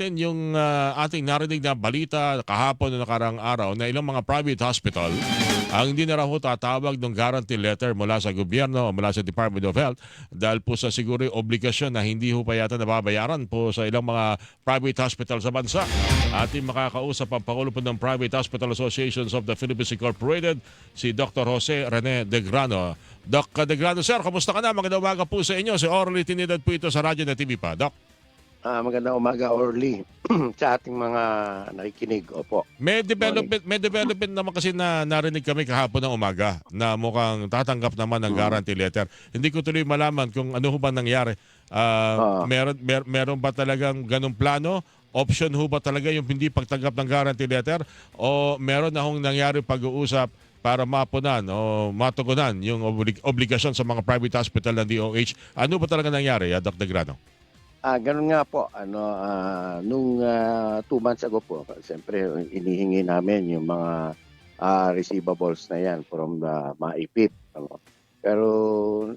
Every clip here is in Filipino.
natin yung ah, ating narinig na balita kahapon na nakarang araw na ilang mga private hospital ang hindi na raw tatawag ng guarantee letter mula sa gobyerno o mula sa Department of Health dahil po sa siguro obligasyon na hindi ho pa yata nababayaran po sa ilang mga private hospital sa bansa. Ating makakausap ang Pangulo po ng Private Hospital Associations of the Philippines Incorporated, si Dr. Jose Rene De Grano. Doc De Grano, sir, kamusta ka na? Magandang umaga po sa inyo. Si Orly Tinidad po ito sa radyo na TV pa. Doc, Ah, magandang umaga, Orly, sa ating mga nakikinig. Opo. may development, may development naman kasi na narinig kami kahapon ng umaga na mukhang tatanggap naman ng guarantee letter. Hindi ko tuloy malaman kung ano ho ba nangyari. Ah, Ah. meron, mer- meron ba talagang ganong plano? Option ho ba talaga yung hindi pagtanggap ng guarantee letter? O meron na hong nangyari pag-uusap para mapunan o matugunan yung oblig- obligasyon sa mga private hospital ng DOH? Ano ba talaga nangyari, ah, Dr. Grano? Ah, ganun nga po. Ano, ah, nung ah, two months ago po, siyempre inihingi namin yung mga ah, receivables na yan from the maipit. Ano. Pero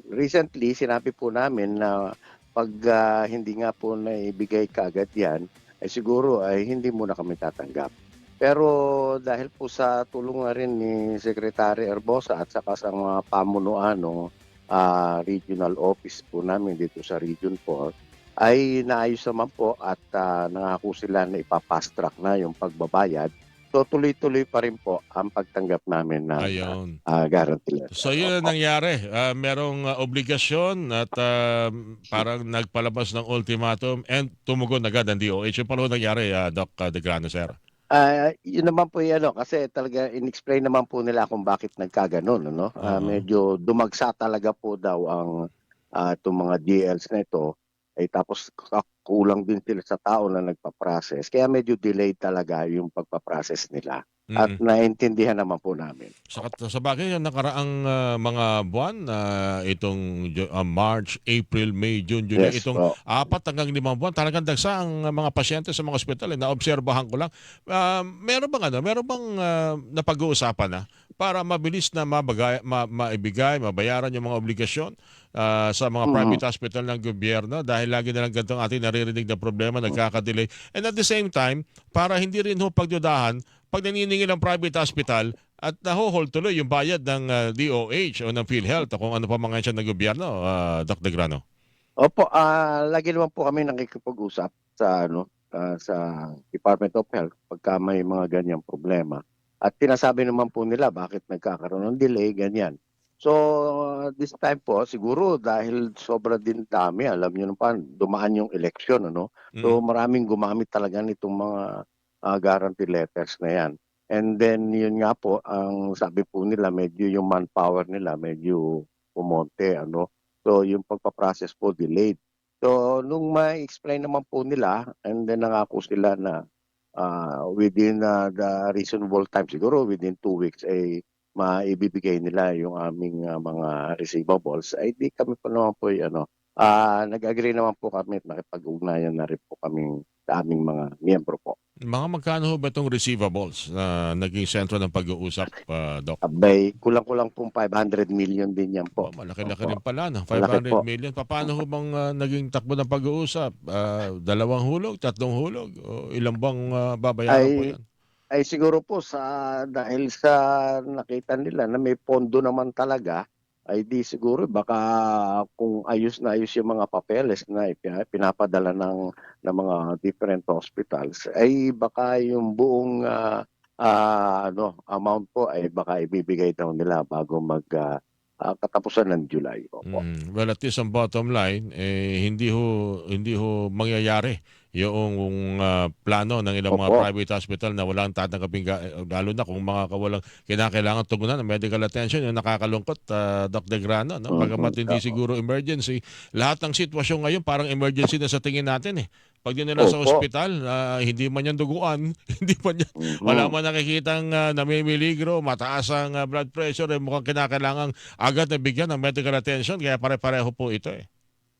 recently, sinabi po namin na pag ah, hindi nga po naibigay kaagad yan, ay siguro ay hindi muna kami tatanggap. Pero dahil po sa tulong nga rin ni Secretary Erbosa at saka sa mga pamunuan ng ah, regional office po namin dito sa Region 4, ay naayos naman po at ah, nangako sila na ipapass track na yung pagbabayad. So tuloy-tuloy pa rin po ang pagtanggap namin ng Ayun. ah, guarantee letter. So yun ang nangyari. Ah, merong ah, obligasyon at ah, parang nagpalabas ng ultimatum and tumugon agad ang DOH. Yung pala nangyari, ah, Doc ah, De Grano, sir. Ah, yun naman po yung ano, kasi talaga in-explain naman po nila kung bakit nagkaganon. Ano? Ah, Oo. medyo dumagsa talaga po daw ang ah, itong mga DLs na ito. Ay tapos kulang din sila sa tao na nagpa-process. Kaya medyo delayed talaga yung pagpa-process nila. At Mm. naintindihan naman po namin. Sa, sa bagay, nakaraang ah, mga buwan, ah, itong ah, March, April, May, June, July, Yes, itong po. apat hanggang limang buwan, talagang dagsa ang mga pasyente sa mga ospital. Eh. Naobserbahan ko lang. Ah, meron bang ano, meron bang ah, napag-uusapan na para mabilis na mabagay, ma, maibigay, mabayaran yung mga obligasyon ah, sa mga Mhm. private hospital ng gobyerno dahil lagi na lang ganitong ating naririnig na problema, nagkakadelay. And at the same time, para hindi rin ho pagdudahan, pag naniningil ang private hospital at naho-hold tuloy yung bayad ng ah, DOH o ng PhilHealth o kung ano pa mga yan ng gobyerno, ah, Doc De Grano. Opo, ah lagi naman po kami nakikipag-usap sa ano ah, sa Department of Health pagka may mga ganyang problema. At tinasabi naman po nila bakit nagkakaroon ng delay, ganyan. So, this time po, siguro dahil sobra din dami, alam niyo naman, dumaan yung election, ano? So, Mm. maraming gumamit talaga nitong mga ah, guarantee letters na yan. And then, yun nga po, ang sabi po nila, medyo yung manpower nila, medyo pumonte, ano? So, yung pagpaprocess po delayed. So, nung ma-explain naman po nila, and then nangako sila na ah, within ah, the reasonable time, siguro within two weeks, ay maibibigay nila yung aming ah, mga receivables, ay di kami po naman po, ano, ah nag-agree naman po kami at nakipag-ugnayan na rin po kami sa aming mga miyembro po. Mga magkano ba itong receivables na naging sentro ng pag-uusap, ah, Doc? Abay, kulang-kulang pong 500 million din yan Oh, po. malaki-laki Opo. rin pala, no? Malaki 500 po. million. Paano ho bang ah, naging takbo ng pag-uusap? Ah, dalawang hulog, tatlong hulog? O ilang bang ah, babayaran Ay, po yan? Ay siguro po sa dahil sa nakita nila na may pondo naman talaga, ay di siguro baka kung ayos na ayos yung mga papeles na pinapadala ng ng mga different hospitals, ay baka yung buong ah, ah, ano amount po ay baka ibibigay daw nila bago mag ah, ah, katapusan ng July. Opo. Mm, well, at least ang bottom line, eh, hindi ho, hindi ho mangyayari yung ah, plano ng ilang mga Opo. private hospital na walang tatanggaping, ga- eh, lalo na kung mga kawalang kinakailangan tugunan ng medical attention, yung nakakalungkot, uh, Doc De Grano, no? Mhm. Bagamat hindi siguro emergency, lahat ng sitwasyon ngayon parang emergency na sa tingin natin eh. Pag dinala sa ospital, ah, hindi man yan duguan, hindi man yan Mhm. wala man nakikitang uh, namimiligro, mataas ang ah, blood pressure, eh, mukhang kinakailangan agad na bigyan ng medical attention, kaya pare-pareho po ito eh.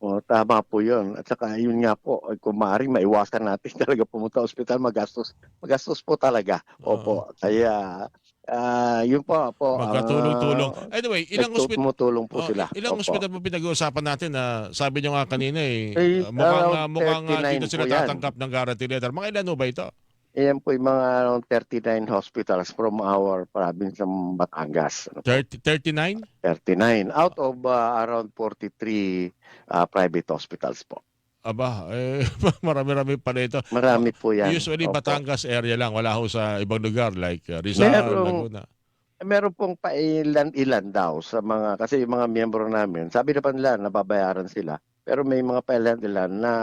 O, tama po yun. At saka yun nga po, kung maaari, maiwasan natin talaga pumunta sa ospital, magastos. Magastos po talaga. Opo. Kaya Ah, yun po po. ang, Magkatulong-tulong. ah, Anyway, ilang ospital nagtutulong po Oh, sila. Ilang Opo. ospital po pinag-uusapan natin na sabi nyo nga kanina eh, Eh, mukhang, ah, mukhang ah, 39 dito sila tatanggap ng guarantee letter. Mga ilan ba ito? Ayan po yung mga around 39 hospitals from our province ng Batangas. Ano, 30, 39? 39 out of ah, around 43 ah, private hospitals po. Aba, eh, marami-rami pala ito. Marami po yan. Usually Opo. Batangas area lang, wala ho sa ibang lugar like uh, Rizal, Merong- Laguna. Meron pong pailan-ilan daw sa mga, kasi yung mga miyembro namin, sabi na pa nila, nababayaran sila. Pero may mga pailan-ilan na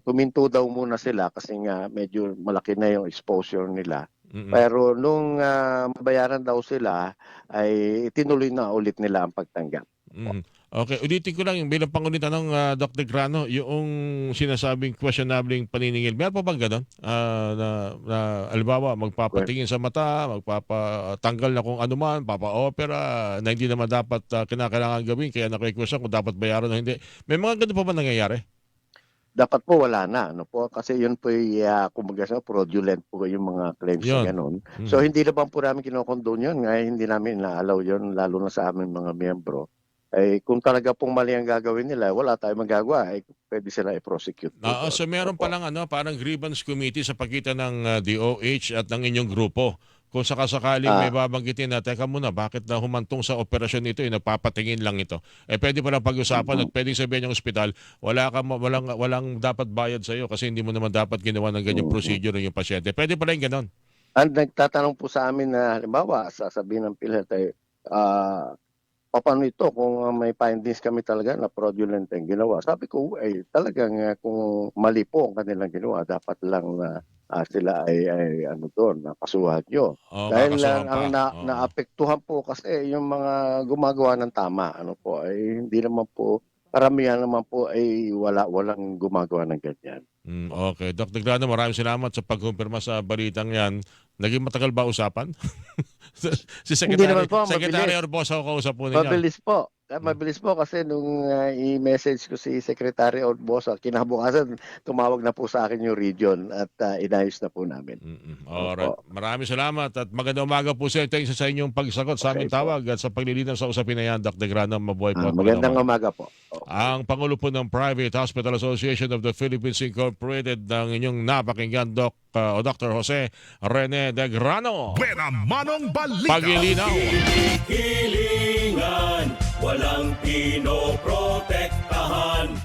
tuminto daw muna sila kasi nga medyo malaki na yung exposure nila. Mm-mm. Pero nung ah, mabayaran daw sila, ay tinuloy na ulit nila ang pagtanggap. Mhm. Okay, ulitin ko lang yung bilang pangulit tanong uh, Dr. Grano, yung sinasabing questionabling paniningil. Meron pa bang ganun? Ah, na, na alibawa, magpapatingin sa mata, magpapatanggal na kung ano man, papa-opera, na hindi naman dapat ah, kinakailangan gawin, kaya na-question kung dapat bayaran o hindi. May mga ganun pa ba nangyayari? Dapat po wala na, ano po, kasi yun po ay uh, kumbaga sa fraudulent po yung mga claims Yun. na ganun. Mhm. So hindi naman po namin kinokondone yun, nga hindi namin na-allow yun, lalo na sa amin mga miyembro. Eh, kung talaga pong mali ang gagawin nila, wala tayong magagawa, eh, pwede sila i-prosecute. doon. so meron Opo. palang ano, parang grievance committee sa pagitan ng ah, DOH at ng inyong grupo. Kung sakasakaling Ah. may babanggitin na, teka muna, bakit na humantong sa operasyon ito, eh, nagpapatingin lang ito. Eh, pwede palang pag-usapan at pwedeng sabihin ng ospital, wala ka, walang, walang dapat bayad sa'yo kasi hindi mo naman dapat ginawa ng ganyang Mhm. procedure ng yung pasyente. Pwede pala yung ganon. Ang nagtatanong po sa amin na halimbawa, sasabihin ng PhilHealth ay, ah, paano ito kung ah, may findings kami talaga na fraudulent ang ginawa? Sabi ko, ay talagang ah, kung mali po ang kanilang ginawa, dapat lang na ah, sila ay, ay ano doon, nakasuhan nyo. O, Dahil lang pa. ang na, Oo. naapektuhan po kasi yung mga gumagawa ng tama, ano po, ay hindi naman po, karamihan naman po ay wala, walang gumagawa ng ganyan. Mm, okay. Dr. Grano, maraming salamat sa pagkumpirma sa balitang yan. Naging matagal ba usapan? si Secretary, naman po, Secretary mabilis. Orbosa ko kausap po ninyo. Mabilis po. Ah, Mabilis po kasi nung ah, i-message ko si Secretary Orbosa, kinabukasan tumawag na po sa akin yung region at ah, inayos na po namin. Mm-mm. Alright. Maraming salamat at magandang umaga po sa Thanks sa inyong pagsagot sa aming Okay po. tawag at sa paglilinaw sa usapin na yan, Dr. Grano, mabuhay po. Ah, magandang magandang umaga po. Oh. Ang Pangulo po ng Private Hospital Association of the Philippines Incorporated ng inyong napakinggan, Doc, uh, o Dr. Jose Rene de Grano. Buena Manong Balita. Pagilinaw. Hilingan, walang pinoprotektahan.